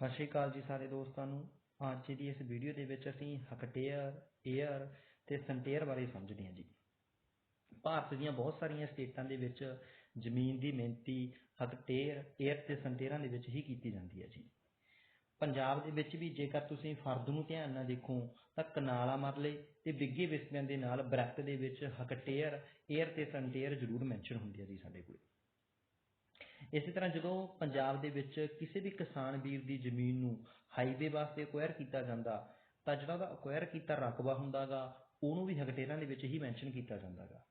ਸਤਿ ਸ਼੍ਰੀ ਅਕਾਲ ਜੀ ਸਾਰੇ ਦੋਸਤਾਂ ਨੂੰ। ਅੱਜ ਦੀ ਇਸ ਵੀਡੀਓ ਦੇ ਵਿੱਚ ਅਸੀਂ ਹਕਟੇਅਰ, ਏਅਰ ਤੇ ਸੰਟੇਅਰ ਬਾਰੇ ਸਮਝਦੇ ਹਾਂ ਜੀ। ਭਾਰਤ ਦੀਆਂ ਬਹੁਤ ਸਾਰੀਆਂ ਸਟੇਟਾਂ ਦੇ ਵਿੱਚ ਜ਼ਮੀਨ ਦੀ ਮਿਹਨਤੀ ਹਕਟੇਅਰ, ਏਅਰ ਤੇ ਸੰਟੇਅਰਾਂ ਦੇ ਵਿੱਚ ਹੀ ਕੀਤੀ ਜਾਂਦੀ ਹੈ ਜੀ। ਪੰਜਾਬ ਦੇ ਵਿੱਚ ਵੀ ਜੇਕਰ ਤੁਸੀਂ ਫਰਦ ਨੂੰ ਧਿਆਨ ਨਾਲ ਦੇਖੋ, ਤਾਂ ਕਨਾਲਾ ਮਰਲੇ ਤੇ ਬਿੱਗੇ ਵਿਸਵਿਆਂ ਦੇ ਨਾਲ ਬ੍ਰੈਕਟ ਦੇ ਵਿੱਚ ਹਕਟੇਅਰ, ਏਅਰ ਤੇ ਸੰਟੇਅਰ ਜ਼ਰੂਰ ਮੈਂਸ਼ਨ ਹੁੰਦੀ ਹੈ ਜੀ ਸਾਡੇ ਕੋਲ। ਇਸੇ ਤਰ੍ਹਾਂ ਜਦੋਂ ਪੰਜਾਬ ਦੇ ਵਿੱਚ ਕਿਸੇ ਵੀ ਕਿਸਾਨ ਵੀਰ ਦੀ ਜ਼ਮੀਨ ਨੂੰ ਹਾਈਵੇ ਵਾਸਤੇ ਅਕਵਾਇਰ ਕੀਤਾ ਜਾਂਦਾ, ਤਾਂ ਜਿਹੜਾ ਉਹਦਾ ਅਕਵਾਇਰ ਕੀਤਾ ਰਕਬਾ ਹੁੰਦਾਗਾ, ਉਹਨੂੰ ਵੀ ਹਕਟੇਅਰਾਂ ਦੇ ਵਿੱਚ ਹੀ ਮੈਂਸ਼ਨ ਕੀਤਾ ਜਾਂਦਾਗਾ।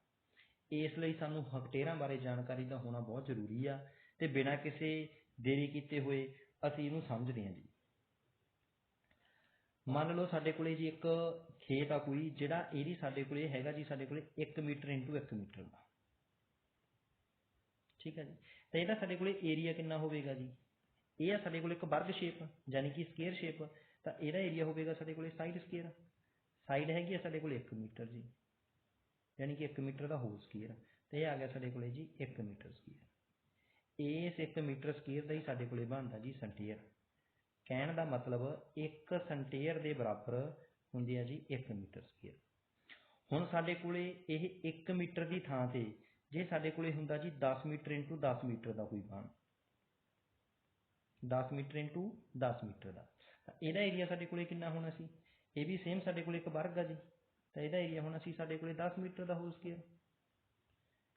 ਇਸ ਲਈ ਸਾਨੂੰ ਹਕਟੇਅਰਾਂ ਬਾਰੇ ਜਾਣਕਾਰੀ ਦਾ ਹੋਣਾ ਬਹੁਤ ਜ਼ਰੂਰੀ ਆ ਤੇ ਬਿਨਾਂ ਕਿਸੇ ਦੇਰੀ ਕੀਤੇ ਹੋਏ ਅਸੀਂ ਇਹਨੂੰ ਸਮਝਦੇ ਹਾਂ ਜੀ। ਮੰਨ ਲਓ ਸਾਡੇ ਕੋਲੇ ਜੀ ਇੱਕ ਖੇਤ ਆ ਕੋਈ, ਜਿਹੜਾ ਇਹਦੀ ਸਾਡੇ ਕੋਲੇ ਹੈਗਾ ਜੀ, ਸਾਡੇ ਕੋਲੇ 1 ਮੀਟਰ ਇਨਟੂ 1 ਮੀਟਰ ਦਾ। ਠੀਕ ਹੈ ਜੀ? ਤਾਂ ਇਹਦਾ ਸਾਡੇ ਕੋਲੇ ਏਰੀਆ ਕਿੰਨਾ ਹੋਵੇਗਾ ਜੀ? ਇਹ ਆ ਸਾਡੇ ਕੋਲ ਇੱਕ ਵਰਗ ਸ਼ੇਪ ਯਾਨੀ ਕਿ ਸਕੁਅਰ ਸ਼ੇਪ ਤਾਂ ਇਹਦਾ ਏਰੀਆ ਹੋਵੇਗਾ ਸਾਡੇ ਕੋਲੇ ਸਾਈਡ ਸਕੁਅਰ ਸਾਈਡ ਹੈਗੀ ਆ ਸਾਡੇ ਕੋਲੇ 1 ਮੀਟਰ ਜੀ। ਯਾਨੀ ਕਿ 1 ਮੀਟਰ ਦਾ ਹੋਲ ਸਕੁਅਰ ਤੇ ਇਹ ਆ ਗਿਆ ਸਾਡੇ ਕੋਲੇ ਜੀ 1 ਮੀਟਰ ਸਕੁਅਰ ਇਸ 1 ਮੀਟਰ ਸਕੁਅਰ ਦਾ ਹੀ ਸਾਡੇ ਕੋਲੇ ਬਣਦਾ ਜੀ ਸੈਂਟੀਅਰ ਕਹਿਣ ਦਾ ਮਤਲਬ 1 ਸੈਂਟੀਅਰ ਦੇ ਬਰਾਬਰ ਹੁੰਦੀ ਹੈ ਜੀ 1 ਮੀਟਰ ਸਕੁਅਰ ਹੁਣ ਸਾਡੇ ਕੋਲੇ ਇਹ 1 ਮੀਟਰ ਦੀ ਥਾਂ ਤੇ ਜੇ ਸਾਡੇ ਕੋਲੇ ਹੁੰਦਾ ਜੀ 10 ਮੀਟਰ ਇਨਟੂ 10 ਮੀਟਰ ਦਾ ਕੋਈ ਬਾਣ। 10 ਮੀਟਰ ਇਨਟੂ 10 ਮੀਟਰ ਦਾ। ਤਾਂ ਇਹਦਾ ਏਰੀਆ ਸਾਡੇ ਕੋਲੇ ਕਿੰਨਾ ਹੋਣਾ ਸੀ? ਇਹ ਵੀ ਸੇਮ ਸਾਡੇ ਕੋਲੇ ਇੱਕ ਵਰਗ ਆ ਜੀ। ਤਾਂ ਇਹਦਾ ਏਰੀਆ ਹੋਣਾ ਸੀ ਸਾਡੇ ਕੋਲੇ 10 ਮੀਟਰ ਦਾ ਹੋਲ ਸਕੁਅਰ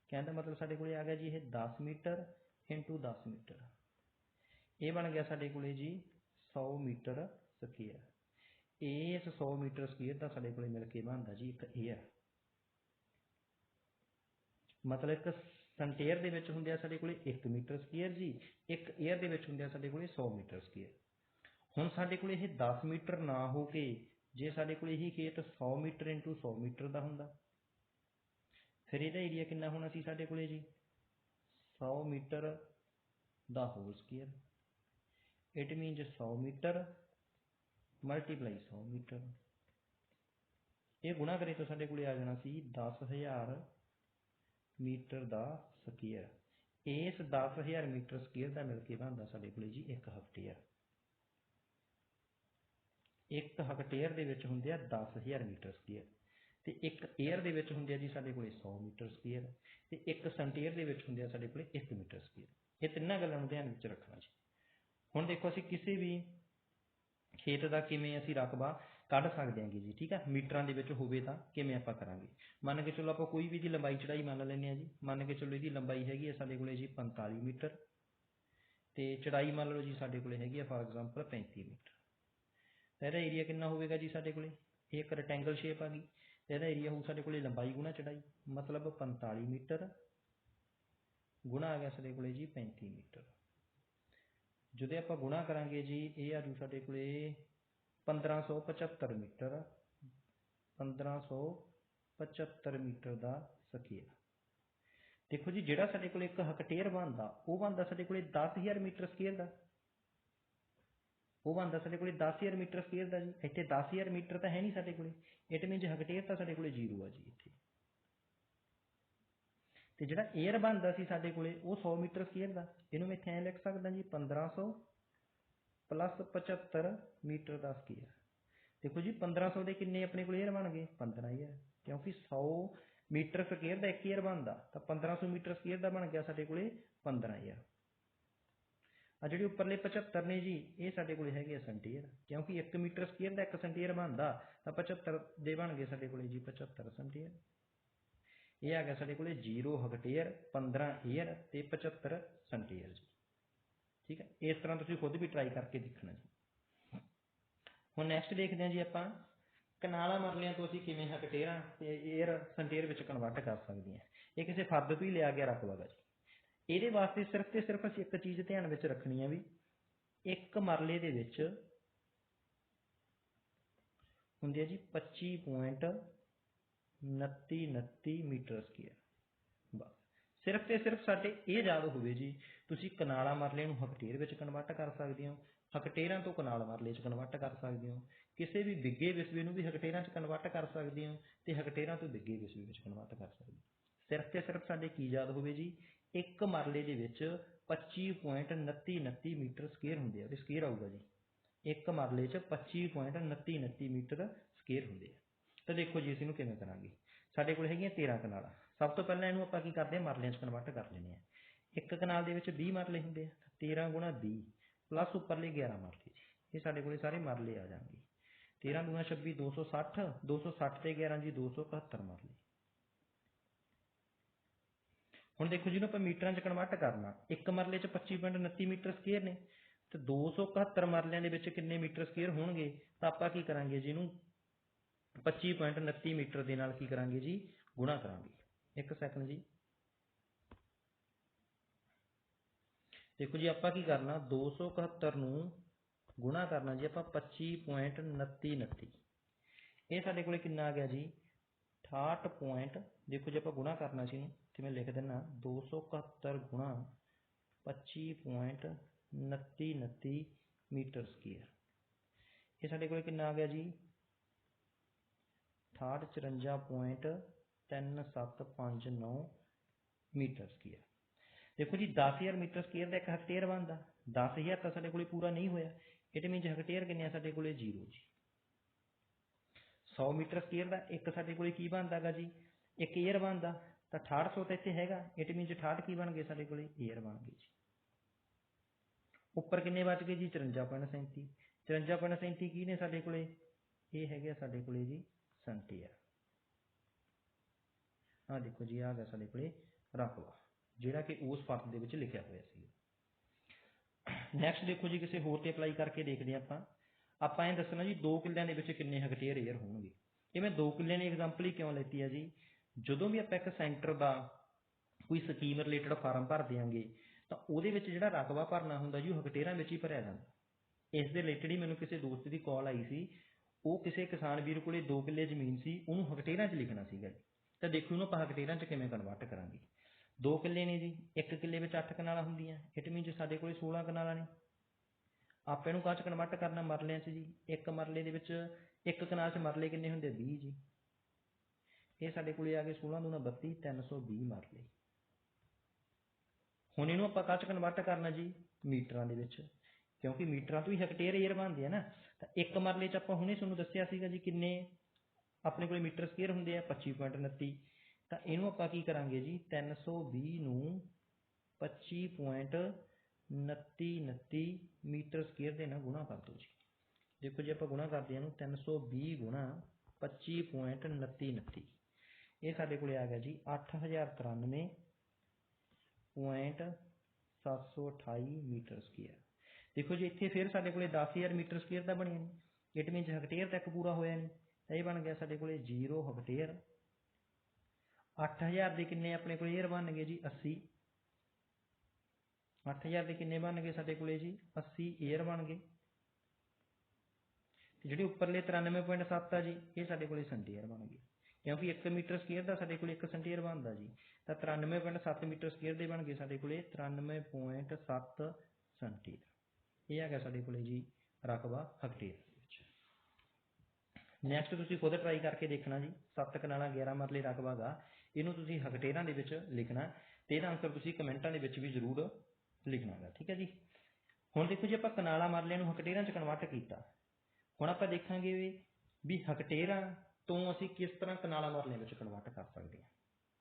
ਕਹਿਣ ਦਾ ਮਤਲਬ ਸਾਡੇ ਕੋਲੇ ਆ ਗਿਆ ਜੀ ਇਹ 10 ਮੀਟਰ ਇਨਟੂ 10 ਮੀਟਰ। ਇਹ ਬਣ ਗਿਆ ਸਾਡੇ ਕੋਲੇ ਜੀ 100 ਮੀਟਰ ਸਕੁਅਰ ਇਸ 100 ਮੀਟਰ ਸਕੁਅਰ ਦਾ ਸਾਡੇ ਕੋਲੇ ਮਿਲ ਕੇ ਬਣਦਾ ਜੀ ਇੱਕ ਏਅਰ ਮਤਲਬ ਇੱਕ ਸੰਟੇਅਰ ਦੇ ਵਿੱਚ ਹੁੰਦੇ ਆ ਸਾਡੇ ਕੋਲੇ 1 ਮੀਟਰ ਸਕੁਅਰ ਜੀ, ਇੱਕ ਏਅਰ ਦੇ ਵਿੱਚ ਹੁੰਦੇ ਆ ਸਾਡੇ ਕੋਲੇ 100 ਮੀਟਰ ਸਕੁਅਰ ਹੁਣ ਸਾਡੇ ਕੋਲੇ ਇਹ 10 ਮੀਟਰ ਨਾ ਹੋ ਕੇ ਜੇ ਸਾਡੇ ਕੋਲੇ ਇਹ ਖੇਤ 100 ਮੀਟਰ ਇਨਟੂ 100 ਮੀਟਰ ਦਾ ਹੁੰਦਾ, ਫਿਰ ਇਹਦਾ ਏਰੀਆ ਕਿੰਨਾ ਹੋਣਾ ਸੀ ਸਾਡੇ ਕੋਲੇ ਜੀ? 100 metre the whole square it means 100 metre multiply 100 metre ਇਹ ਗੁਣਾ ਕਰੇ ਤਾਂ ਸਾਡੇ ਕੋਲੇ ਆ ਜਾਣਾ ਸੀ 10000 ਮੀਟਰ ਦਾ ਸਕੁਅਰ। ਇਸ 10000 ਮੀਟਰ ਸਕੁਅਰ ਦਾ ਮਿਲ ਕੇ ਬਣਦਾ ਸਾਡੇ ਕੋਲੇ ਜੀ 1 ਹੈਕਟੇਅਰ ਇੱਕ ਹੈਕਟੇਅਰ ਦੇ ਵਿੱਚ ਹੁੰਦੇ ਆ 10000 ਮੀਟਰ ਸਕੁਅਰ। ਤੇ ਇੱਕ ਏਅਰ ਦੇ ਵਿੱਚ ਹੁੰਦੇ ਆ ਜੀ ਸਾਡੇ ਕੋਲੇ 100 ਮੀਟਰ ਸਕੁਅਰ। ਤੇ ਇੱਕ ਸੈਂਟੀਅਰ ਦੇ ਵਿੱਚ ਹੁੰਦੇ ਆ ਸਾਡੇ ਕੋਲੇ 1 ਮੀਟਰ ਸਕੁਅਰ। ਇਹ ਤਿੰਨਾਂ ਗੱਲਾਂ ਨੂੰ ਧਿਆਨ ਵਿੱਚ ਰੱਖਣਾ ਜੀ। ਹੁਣ ਦੇਖੋ ਅਸੀਂ ਕਿਸੇ ਵੀ ਖੇਤ ਦਾ ਕਿਵੇਂ ਅਸੀਂ ਰਕਬਾ ਕੱਢ ਸਕਦੇ ਹਾਂਗੇ ਜੀ, ਠੀਕ ਹੈ ਮੀਟਰਾਂ ਦੇ ਵਿੱਚ ਹੋਵੇ ਤਾਂ ਕਿਵੇਂ ਆਪਾਂ ਕਰਾਂਗੇ? ਮੰਨ ਕੇ ਚਲੋ ਆਪਾਂ ਕੋਈ ਵੀ ਦੀ ਲੰਬਾਈ ਚੜਾਈ ਮੰਨ ਲੈਂਦੇ ਆ ਜੀ। ਮੰਨ ਕੇ ਚਲੋ ਇਹਦੀ ਲੰਬਾਈ ਹੈਗੀ ਹੈ ਸਾਡੇ ਕੋਲੇ ਜੀ 45 ਮੀਟਰ ਤੇ ਚੜਾਈ ਮੰਨ ਲਓ ਜੀ ਸਾਡੇ ਕੋਲੇ ਹੈਗੀ ਆ ਫਾਰ ਐਗਜ਼ਾਮਪਲ 35 ਮੀਟਰ। ਇਹਦਾ ਏਰੀਆ ਕਿੰਨਾ ਹੋਵੇਗਾ ਜੀ ਸਾਡੇ ਕੋਲੇ? ਇਹ ਇੱਕ ਰੈਕਟੈਂਗਲ ਸ਼ੇਪ ਆ ਗਈ। ਇਹਦਾ ਏਰੀਆ ਹੋਊ ਸਾਡੇ ਕੋਲੇ ਲੰਬਾਈ ਗੁਣਾ ਚੜਾਈ ਮਤਲਬ 45 ਮੀਟਰ ਗੁਣਾ ਆ ਗਿਆ ਸਾਡੇ ਕੋਲੇ ਜੀ 35 ਮੀਟਰ। ਜਦੋਂ ਆਪਾਂ ਗੁਣਾ ਕਰਾਂਗੇ ਜੀ, ਇਹ ਆ ਜੂ ਸਾਡੇ ਕੋਲੇ 1575 ਮੀਟਰ 1575 ਮੀਟਰ ਦਾ ਸਕੁਅਰ ਦੇਖੋ ਜੀ, ਜਿਹੜਾ ਸਾਡੇ ਕੋਲੇ ਇੱਕ ਹੈਕਟੇਅਰ ਬਣਦਾ, ਉਹ ਬਣਦਾ ਸਾਡੇ ਕੋਲੇ 10000 ਮੀਟਰ ਸਕੁਅਰ ਦਾ। ਉਹ ਬਣਦਾ ਸਾਡੇ ਕੋਲੇ 10000 ਮੀਟਰ ਸਕੁਅਰ ਦਾ ਜੀ। ਇੱਥੇ 10000 ਮੀਟਰ ਤਾਂ ਹੈ ਨਹੀਂ ਸਾਡੇ ਕੋਲੇ। ਇਟ ਮੀਨਸ ਹੈਕਟੇਅਰ ਤਾਂ ਸਾਡੇ ਕੋਲੇ ਜ਼ੀਰੋ ਆ ਜੀ ਇੱਥੇ। ਤੇ ਜਿਹੜਾ ਏਅਰ ਬਣਦਾ ਸੀ ਸਾਡੇ ਕੋਲੇ, ਉਹ 100 ਮੀਟਰ ਸਕੇਅਰ ਦਾ। ਇਹਨੂੰ ਮੈਂ ਇੱਥੇ ਐ ਲਿਖ ਸਕਦਾ ਜੀ 1500 ਪਲੱਸ 75 ਮੀਟਰ ਦਾ ਸਕੇਅਰ। ਦੇਖੋ ਜੀ 1500 ਦੇ ਕਿੰਨੇ ਆਪਣੇ ਕੋਲ ਏਅਰ ਬਣ ਗਏ? 15000 ਕਿਉਂਕਿ 100 ਮੀਟਰ ਸਕੇਅਰ ਦਾ ਇੱਕ ਏਅਰ ਬਣਦਾ, ਤਾਂ 1500 ਮੀਟਰ ਸਕੇਅਰ ਦਾ ਬਣ ਗਿਆ ਸਾਡੇ ਕੋਲੇ 15000 ਆ। ਜਿਹੜੇ ਉੱਪਰਲੇ 75 ਨੇ ਜੀ, ਇਹ ਸਾਡੇ ਕੋਲੇ ਹੈਗੇ ਆ ਸੈਂਟੀਅਰ। ਕਿਉਂਕਿ 1 ਮੀਟਰ ਸਕੇਅਰ ਦਾ 1 ਸੈਂਟੀਅਰ ਬਣਦਾ, ਤਾਂ 75 ਦੇ ਬਣ ਗਏ ਸਾਡੇ ਕੋਲੇ ਜੀ 75 ਸੈਂਟੀਅਰ। ਇਹ ਆ ਗਿਆ ਸਾਡੇ ਕੋਲੇ 0 ਹੈਕਟੇਅਰ 15 ਏਅਰ ਤੇ 75 ਸੈਂਟੀਅਰ ਜੀ। ਠੀਕ ਹੈ? ਇਸ ਤਰ੍ਹਾਂ ਤੁਸੀਂ ਖੁਦ ਵੀ ਟਰਾਈ ਕਰਕੇ ਦੇਖਣਾ ਜੀ। ਹੁਣ ਨੈਕਸਟ ਦੇਖਦੇ ਹਾਂ ਜੀ ਆਪਾਂ, ਕਨਾਲਾ ਮਰਲਿਆਂ ਤੋਂ ਅਸੀਂ ਕਿਵੇਂ ਹੈਕਟੇਅਰਾਂ ਤੇ ਏਅਰ ਸੈਂਟੀਅਰ ਵਿੱਚ ਕਨਵਰਟ ਕਰ ਸਕਦੇ ਹਾਂ। ਇਹ ਕਿਸੇ ਫਰਦ ਤੋਂ ਹੀ ਲਿਆ ਗਿਆ ਰਕਬਾ ਗਾ ਜੀ ਇਹਦੇ ਵਾਸਤੇ ਸਿਰਫ ਤੇ ਸਿਰਫ ਅਸੀਂ ਇੱਕ ਚੀਜ਼ ਧਿਆਨ ਵਿੱਚ ਰੱਖਣੀ ਹੈ ਵੀ ਇੱਕ ਮਰਲੇ ਦੇ ਵਿੱਚ ਹੁੰਦੀ ਹੈ ਜੀ 25.29 ਮੀਟਰ ਸਕੁਅਰ। ਬਸ ਸਿਰਫ ਤੇ ਸਿਰਫ ਸਾਡੇ ਇਹ ਯਾਦ ਹੋਵੇ ਜੀ, ਤੁਸੀਂ ਕਨਾਲਾ ਮਰਲੇ ਨੂੰ ਹਕਟੇਰ ਵਿੱਚ ਕਨਵਰਟ ਕਰ ਸਕਦੇ ਹੋ, ਹਕਟੇਰਾਂ ਤੋਂ ਕਨਾਲ ਮਰਲੇ 'ਚ ਕਨਵਰਟ ਕਰ ਸਕਦੇ ਹੋ, ਕਿਸੇ ਵੀ ਬਿੱਗੇ ਵਿਸਵੇ ਨੂੰ ਵੀ ਹਕਟੇਰਾਂ 'ਚ ਕਨਵਰਟ ਕਰ ਸਕਦੇ ਹੋ ਤੇ ਹਕਟੇਰਾਂ ਤੋਂ ਬਿੱਗੇ ਵਿਸਵੇ ਵਿੱਚ ਕਨਵਰਟ ਕਰ ਸਕਦੇ ਹੋ। ਸਿਰਫ ਤੇ ਸਿਰਫ ਸਾਡੇ ਕੀ ਯਾਦ ਹੋਵੇ ਜੀ, ਇੱਕ ਮਰਲੇ ਦੇ ਵਿੱਚ 25.2929 ਮੀਟਰ ਸਕੁਅਰ ਹੁੰਦੇ ਆ ਉਹਦੇ ਸਕੁਅਰ ਆਊਗਾ ਜੀ। ਇੱਕ ਮਰਲੇ 'ਚ 25.2929 ਮੀਟਰ ਸਕੁਅਰ ਹੁੰਦੇ ਆ। ਤਾਂ ਦੇਖੋ ਜੀ, ਅਸੀਂ ਇਹਨੂੰ ਕਿਵੇਂ ਕਰਾਂਗੇ? ਸਾਡੇ ਕੋਲ ਹੈਗੀਆਂ 13 ਕਨਾਲਾਂ। ਸਭ ਤੋਂ ਪਹਿਲਾਂ ਇਹਨੂੰ ਆਪਾਂ ਕੀ ਕਰਦੇ ਹਾਂ? ਮਰਲਿਆਂ 'ਚ ਕਨਵਰਟ ਕਰ ਲੈਂਦੇ ਆ ਇੱਕ ਕਨਾਲ ਦੇ ਵਿੱਚ 20 ਮਰਲੇ ਹੁੰਦੇ ਆ 13 ਗੁਣਾ 20 ਪਲੱਸ ਉੱਪਰਲੇ 11 ਮਰਲੇ ਜੀ। ਇਹ ਸਾਡੇ ਕੋਲੇ ਸਾਰੇ ਮਰਲੇ ਆ ਜਾਣਗੇ। 13 ਗੁਣਾ 26 260 260 ਤੇ 11 ਜੀ 271 ਮਰਲੇ। ਹੁਣ ਦੇਖੋ ਜਿਹਨੂੰ ਆਪਾਂ ਮੀਟਰਾਂ 'ਚ ਕਨਵਰਟ ਕਰਨਾ। ਇੱਕ ਮਰਲੇ 'ਚ 25.29 ਮੀਟਰ ਸਕੁਅਰ ਨੇ। ਤੇ 271 ਮਰਲਿਆਂ ਦੇ ਵਿੱਚ ਕਿੰਨੇ ਮੀਟਰ ਸਕੁਅਰ ਹੋਣਗੇ? ਤਾਂ ਆਪਾਂ ਕੀ ਕਰਾਂਗੇ ਜੀ ਇਹਨੂੰ 25.29 ਮੀਟਰ ਦੇ ਨਾਲ ਕੀ ਕਰਾਂਗੇ ਜੀ? ਗੁਣਾ ਕਰਾਂਗੇ। ਇੱਕ ਸੈਕਿੰਡ ਜੀ। ਦੇਖੋ ਜੀ, ਆਪਾਂ ਕੀ ਕਰਨਾ? 271 ਨੂੰ ਗੁਣਾ ਕਰਨਾ ਜੀ, ਆਪਾਂ 25.2929 ਇਹ ਸਾਡੇ ਕੋਲੇ ਕਿੰਨਾ ਆ ਗਿਆ ਜੀ? 68 ਪੁਆਇੰਟ, ਦੇਖੋ ਜੇ ਆਪਾਂ ਗੁਣਾ ਕਰਨਾ ਸੀ ਇਹਨੂੰ ਤੇ ਮੈਂ ਲਿਖ ਦਿੰਨਾ 271 ਗੁਣਾ 25.2929 ਮੀਟਰ ਸਕੁਅਰ। ਇਹ ਸਾਡੇ ਕੋਲੇ ਕਿੰਨਾ ਆ ਗਿਆ ਜੀ? 6854.3759 ਮੀਟਰ ਸਕੁਅਰ ਦੇਖੋ ਜੀ 10000 ਮੀਟਰ ਸਕੁਅਰ ਦਾ ਇੱਕ ਹੈਕਟੇਅਰ ਬਣਦਾ। 10000 ਤਾਂ ਸਾਡੇ ਕੋਲੇ ਪੂਰਾ ਨਹੀਂ ਹੋਇਆ। ਇਟ ਮੀਨਸ ਹੈਕਟੇਅਰ ਕਿੰਨੇ ਆ? ਸਾਡੇ ਕੋਲੇ 0 ਜੀ। 100 ਮੀਟਰ ਸਕੁਅਰ ਦਾ ਇੱਕ ਸਾਡੇ ਕੋਲੇ ਕੀ ਬਣਦਾਗਾ ਜੀ? ਇੱਕ ਏਅਰ ਬਣਦਾ। ਤਾਂ 6800 ਤਾਂ ਇੱਥੇ ਹੈਗਾ। ਇਟ ਮੀਨਸ 68 ਕੀ ਬਣ ਗਏ ਸਾਡੇ ਕੋਲੇ? ਏਅਰ ਬਣ ਗਏ ਜੀ। ਉੱਪਰ ਕਿੰਨੇ ਬਚ ਗਏ ਜੀ? 54.37 54.37 ਕੀ ਨੇ ਸਾਡੇ ਕੋਲੇ? ਇਹ ਹੈਗੇ ਸਾਡੇ ਕੋਲੇ ਜੀ ਸੈਂਟੀਅਰ ਆਹ ਦੇਖੋ ਜੀ ਆ ਗਿਆ ਸਾਡੇ ਕੋਲੇ ਰਕਬਾ ਜਿਹੜਾ ਕਿ ਉਸ ਫ਼ਰਕ ਦੇ ਵਿੱਚ ਲਿਖਿਆ ਹੋਇਆ ਸੀ। ਨੈਕਸਟ ਦੇਖੋ ਜੀ, ਕਿਸੇ ਹੋਰ ਤੇ ਅਪਲਾਈ ਕਰਕੇ ਦੇਖਦੇ ਹਾਂ ਆਪਾਂ। ਆਪਾਂ ਇਹ ਦੱਸਣਾ ਜੀ 2 ਕਿੱਲਿਆਂ ਦੇ ਵਿੱਚ ਕਿੰਨੇ ਹੈਕਟੇਅਰ ਏਅਰ ਹੋਣਗੇ। ਇਹ ਮੈਂ 2 ਕਿੱਲਿਆਂ ਦੀ ਐਗਜ਼ਾਮਪਲ ਹੀ ਕਿਉਂ ਲੈਤੀ ਹੈ ਜੀ? ਜਦੋਂ ਵੀ ਆਪਾਂ ਇੱਕ ਸੈਂਟਰ ਦਾ ਕੋਈ ਸਕੀਮ ਰਿਲੇਟਡ ਫਾਰਮ ਭਰ ਦਿਆਂਗੇ, ਤਾਂ ਉਹਦੇ ਵਿੱਚ ਜਿਹੜਾ ਰਕਬਾ ਭਰਨਾ ਹੁੰਦਾ ਜੀ, ਉਹ ਹੈਕਟੇਅਰਾਂ ਵਿੱਚ ਹੀ ਭਰਿਆ ਜਾਂਦਾ। ਇਸ ਦੇ ਰਿਲੇਟਡ ਹੀ ਮੈਨੂੰ ਕਿਸੇ ਦੋਸਤ ਦੀ ਕਾਲ ਆਈ ਸੀ। ਉਹ ਕਿਸੇ ਕਿਸਾਨ ਵੀਰ ਕੋਲੇ 2 ਕਿੱਲੇ ਜ਼ਮੀਨ ਸੀ, ਉਹਨੂੰ ਹੈਕਟੇਅਰਾਂ 'ਚ ਲਿਖਣਾ ਸੀਗਾ ਜੀ। ਤਾਂ ਦੇਖੋ ਇਹਨੂੰ ਆਪਾਂ ਹੈਕਟੇਅਰਾਂ 'ਚ ਕਿਵੇਂ ਕਨਵਰਟ ਕਰਾਂਗੇ। 2 ਕਿੱਲੇ ਨੇ ਜੀ, ਇੱਕ ਕਿੱਲੇ ਵਿੱਚ 8 ਕਨਾਲਾਂ ਹੁੰਦੀਆਂ। ਇਟ ਮੀਨਸ ਸਾਡੇ ਕੋਲੇ 16 ਕਨਾਲਾਂ ਨੇ। ਆਪਾਂ ਇਹਨੂੰ ਕਾਹ 'ਚ ਕਨਵਰਟ ਕਰਨਾ? ਮਰਲਿਆਂ 'ਚ ਜੀ। ਇੱਕ ਮਰਲੇ ਦੇ ਵਿੱਚ ਇੱਕ ਕਨਾਲ 'ਚ ਮਰਲੇ ਕਿੰਨੇ ਹੁੰਦੇ? 20 ਜੀ। ਇਹ ਸਾਡੇ ਕੋਲੇ ਆ ਗਏ 16 ਦੂਣਾ 32 320 ਮਰਲੇ। ਹੁਣ ਇਹਨੂੰ ਆਪਾਂ ਕਾਹ ਕਨਵਰਟ ਕਰਨਾ ਜੀ? ਮੀਟਰਾਂ ਦੇ ਵਿੱਚ। ਕਿਉਂਕਿ ਮੀਟਰਾਂ ਤੋਂ ਹੀ ਹੈਕਟੇਅਰ ਏਅਰ ਬਣਦੇ ਆ ਨਾ। ਤਾਂ ਇੱਕ ਮਰਲੇ 'ਚ ਆਪਾਂ ਹੁਣੇ ਤੁਹਾਨੂੰ ਦੱਸਿਆ ਸੀਗਾ ਜੀ ਕਿੰਨੇ? ਆਪਣੇ ਕੋਲ ਮੀਟਰ ਸਕੁਅਰ ਹੁੰਦੇ ਆ 25.29 ਤਾਂ ਇਹਨੂੰ ਆਪਾਂ ਕੀ ਕਰਾਂਗੇ ਜੀ? 320 ਨੂੰ 25.2929 ਮੀਟਰ ਸਕੁਅਰ ਦੇ ਨਾਲ ਗੁਣਾ ਕਰ ਦਿਓ ਜੀ। ਦੇਖੋ ਜੇ, ਆਪਾਂ ਗੁਣਾ ਕਰਦੇ ਹਾਂ ਇਹਨੂੰ 320 ਗੁਣਾ 25.2929 ਇਹ ਸਾਡੇ ਕੋਲੇ ਆ ਗਿਆ ਜੀ 8093.728 ਮੀਟਰ ਸਕੁਅਰ ਦੇਖੋ ਜੀ, ਇੱਥੇ ਫਿਰ ਸਾਡੇ ਕੋਲੇ 10000 ਮੀਟਰ ਸਕੁਅਰ ਦਾ ਬਣਿਆ ਨਹੀਂ ਇਟ ਮੀਨਸ ਹੈਕਟੇਅਰ ਤੱਕ ਪੂਰਾ ਹੋਇਆ ਨਹੀਂ। ਇਹ ਬਣ ਗਿਆ ਸਾਡੇ ਕੋਲੇ 0 ਹੈਕਟੇਅਰ 8000 ਦੇ ਕਿੰਨੇ ਆਪਣੇ ਕੋਲੇ ਏਅਰ ਬਣ ਗਏ ਜੀ? 80 8000 ਦੇ ਕਿੰਨੇ ਬਣ ਗਏ ਸਾਡੇ ਕੋਲੇ ਜੀ? 80 ਏਅਰ ਬਣ ਗਏ। ਤੇ ਜਿਹੜੇ ਉੱਪਰਲੇ 93.7 ਆ ਜੀ, ਇਹ ਸਾਡੇ ਕੋਲੇ ਸੈਂਟੀਅਰ ਬਣ ਗਏ ਕਿਉਂਕਿ 1 ਮੀਟਰ ਸਕੁਅਰ ਦਾ ਸਾਡੇ ਕੋਲੇ 1 ਸੈਂਟੀਅਰ ਬਣਦਾ ਜੀ। ਤਾਂ 93.7 ਮੀਟਰ ਸਕੁਅਰ ਦੇ ਬਣ ਗਏ ਸਾਡੇ ਕੋਲੇ 93.7 ਸੈਂਟੀਅਰ ਇਹ ਆ ਗਿਆ ਸਾਡੇ ਕੋਲੇ ਜੀ ਰਕਬਾ ਹਕਟੇਅਰ ਨੈਕਸਟ ਤੁਸੀਂ ਖੁਦ ਟਰਾਈ ਕਰਕੇ ਦੇਖਣਾ ਜੀ 7 ਕਨਾਲਾਂ 11 ਮਰਲੇ ਰਕਬਾ ਗਾ। ਇਹਨੂੰ ਤੁਸੀਂ ਹਕਟੇਰਾਂ ਦੇ ਵਿੱਚ ਲਿਖਣਾ, ਤੇ ਇਹਦਾ ਆਨਸਰ ਤੁਸੀਂ ਕਮੈਂਟਾਂ ਦੇ ਵਿੱਚ ਵੀ ਜ਼ਰੂਰ ਲਿਖਣਾ ਗਾ, ਠੀਕ ਹੈ ਜੀ? ਹੁਣ ਦੇਖੋ ਜੀ, ਆਪਾਂ ਕਨਾਲਾਂ ਮਰਲਿਆਂ ਨੂੰ ਹਕਟੇਰਾਂ 'ਚ ਕਨਵਰਟ ਕੀਤਾ। ਹੁਣ ਆਪਾਂ ਦੇਖਾਂਗੇ ਵੀ ਹਕਟੇਰਾਂ ਤੋਂ ਅਸੀਂ ਕਿਸ ਤਰ੍ਹਾਂ ਕਨਾਲਾਂ ਮਰਲਿਆਂ ਵਿੱਚ ਕਨਵਰਟ ਕਰ ਸਕਦੇ ਹਾਂ।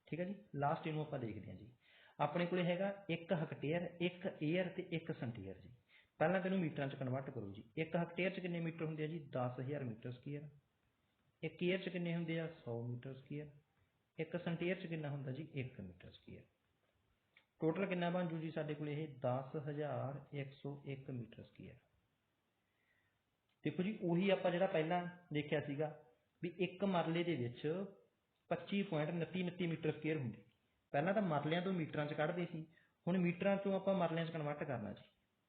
ਠੀਕ ਹੈ ਜੀ? ਲਾਸਟ ਇਹਨੂੰ ਆਪਾਂ ਦੇਖਦੇ ਹਾਂ ਜੀ। ਆਪਣੇ ਕੋਲੇ ਹੈਗਾ 1 ਹਕਟੇਅਰ 1 ਏਅਰ ਤੇ 1 ਸੈਂਟੀਅਰ ਜੀ। ਪਹਿਲਾਂ ਤੈਨੂੰ ਮੀਟਰਾਂ 'ਚ ਕਨਵਰਟ ਕਰੋ ਜੀ। 1 ਹਕਟੇਅਰ 'ਚ ਕਿੰਨੇ ਮੀਟਰ ਹੁੰਦੇ ਆ ਜੀ? 10000 ਮੀਟਰ ਸਕੁਅਰ 1 ਏਅਰ 'ਚ ਕਿੰਨੇ ਹੁੰਦੇ ਆ? 100 ਮੀਟਰ ਸਕੁਅਰ। 1 ਸੈਂਟੀਅਰ 'ਚ ਕਿੰਨਾ ਹੁੰਦਾ ਜੀ? 1 ਮੀਟਰ ਸਕੁਅਰ। ਟੋਟਲ ਕਿੰਨਾ ਬਣ ਜੂ ਜੀ ਸਾਡੇ ਕੋਲ ਇਹ? 10101 ਮੀਟਰ ਸਕੁਅਰ। ਦੇਖੋ ਜੀ, ਉਹੀ ਆਪਾਂ ਜਿਹੜਾ ਪਹਿਲਾਂ ਦੇਖਿਆ ਸੀਗਾ ਵੀ ਇੱਕ ਮਰਲੇ ਦੇ ਵਿੱਚ 25.2929 ਮੀਟਰ ਸਕੁਅਰ ਹੁੰਦੇ। ਪਹਿਲਾਂ ਤਾਂ ਮਰਲਿਆਂ ਤੋਂ ਮੀਟਰਾਂ 'ਚ ਕੱਢਦੇ ਸੀ। ਹੁਣ ਮੀਟਰਾਂ ਤੋਂ ਆਪਾਂ ਮਰਲਿਆਂ 'ਚ ਕਨਵਰਟ ਕਰਨਾ ਜੀ।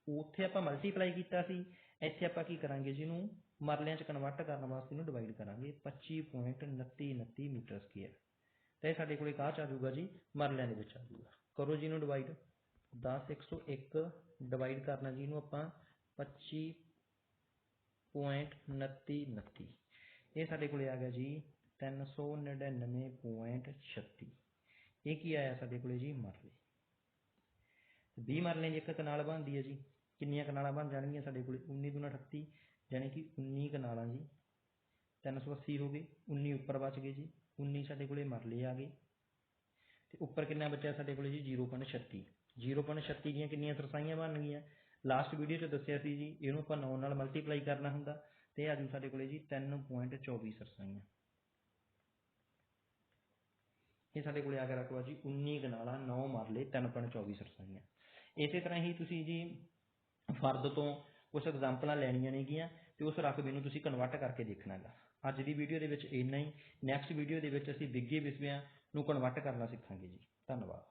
ਉੱਥੇ ਆਪਾਂ ਮਲਟੀਪਲਾਈ ਕੀਤਾ ਸੀ। ਇੱਥੇ ਆਪਾਂ ਕੀ ਕਰਾਂਗੇ ਜੀ ਨੂੰ ਮਰਲਿਆਂ 'ਚ ਕਨਵਰਟ ਕਰਨ ਵਾਸਤੇ ਇਹਨੂੰ ਡਿਵਾਈਡ ਕਰਾਂਗੇ। 25.2929 ਮੀਟਰ ਸਕੁਅਰ। ਤਾਂ ਇਹ ਸਾਡੇ ਕੋਲੇ ਕਾਹ ਚ ਆ ਜਾਊਗਾ ਜੀ, ਮਰਲਿਆਂ ਦੇ ਵਿੱਚ ਆ ਜਾਊਗਾ। ਕਰੋ ਜੀ ਇਹਨੂੰ ਡਿਵਾਈਡ 10 101 ਡਿਵਾਈਡ ਕਰਨਾ ਜੀ ਇਹਨੂੰ ਆਪਾਂ 25.2929 ਇਹ ਸਾਡੇ ਕੋਲੇ ਆ ਗਿਆ ਜੀ 399.36 ਇਹ ਕੀ ਆਇਆ ਸਾਡੇ ਕੋਲੇ ਜੀ? ਮਰਲੇ। 20 ਮਰਲੇ ਦੀ ਇੱਕ ਕਨਾਲ ਬਣਦੀ ਹੈ ਜੀ। ਕਿੰਨੀਆਂ ਕਨਾਲਾਂ ਬਣ ਜਾਣਗੀਆਂ ਸਾਡੇ ਕੋਲੇ? 19 ਦੂਣਾ 38 ਯਾਨੀ ਕਿ 19 ਕਨਾਲਾਂ ਜੀ 380 ਹੋ ਗਏ 19 ਉੱਪਰ ਬਚ ਗਏ ਜੀ 19 ਸਾਡੇ ਕੋਲੇ ਮਰਲੇ ਆ ਗਏ, ਤੇ ਉੱਪਰ ਕਿੰਨਾ ਬਚਿਆ ਸਾਡੇ ਕੋਲੇ ਜੀ 0.36 0.36 ਦੀਆਂ ਕਿੰਨੀਆਂ ਤਰਸਾਈਆਂ ਬਣਨਗੀਆਂ ਲਾਸਟ ਵੀਡੀਓ 'ਚ ਦੱਸਿਆ ਸੀ ਜੀ, ਇਹਨੂੰ ਆਪਾਂ 9 ਨਾਲ ਮਲਟੀਪਲਾਈ ਕਰਨਾ ਹੁੰਦਾ, ਤੇ ਇਹ ਆ ਜੂ ਸਾਡੇ ਕੋਲੇ ਜੀ 3.24 ਤਰਸਾਈਆਂ। ਇਹ ਸਾਡੇ ਕੋਲੇ ਆ ਗਿਆ ਰੱਖਵਾ ਜੀ 19 ਕਨਾਲਾਂ 9 ਮਰਲੇ 3.24 ਤਰਸਾਈਆਂ। ਇਸੇ ਤਰ੍ਹਾਂ ਹੀ ਤੁਸੀਂ ਜੀ ਫਰਦ ਤੋਂ ਕੁਝ ਐਗਜ਼ਾਮਪਲਾਂ ਲੈਣੀਆਂ ਨੇਗੀਆਂ ਤੇ ਉਸ ਰਕਬੇ ਨੂੰ ਤੁਸੀਂ ਕਨਵਰਟ ਕਰਕੇ ਦੇਖਣਾ ਹੈਗਾ ਅੱਜ ਦੀ ਵੀਡੀਓ ਦੇ ਵਿੱਚ ਇੰਨਾ ਹੀ। ਨੈਕਸਟ ਵੀਡੀਓ ਦੇ ਵਿੱਚ ਅਸੀਂ ਵਿੱਗੇ ਵਿਸਵਿਆਂ ਨੂੰ ਕਨਵਰਟ ਕਰਨਾ ਸਿੱਖਾਂਗੇ ਜੀ। ਧੰਨਵਾਦ।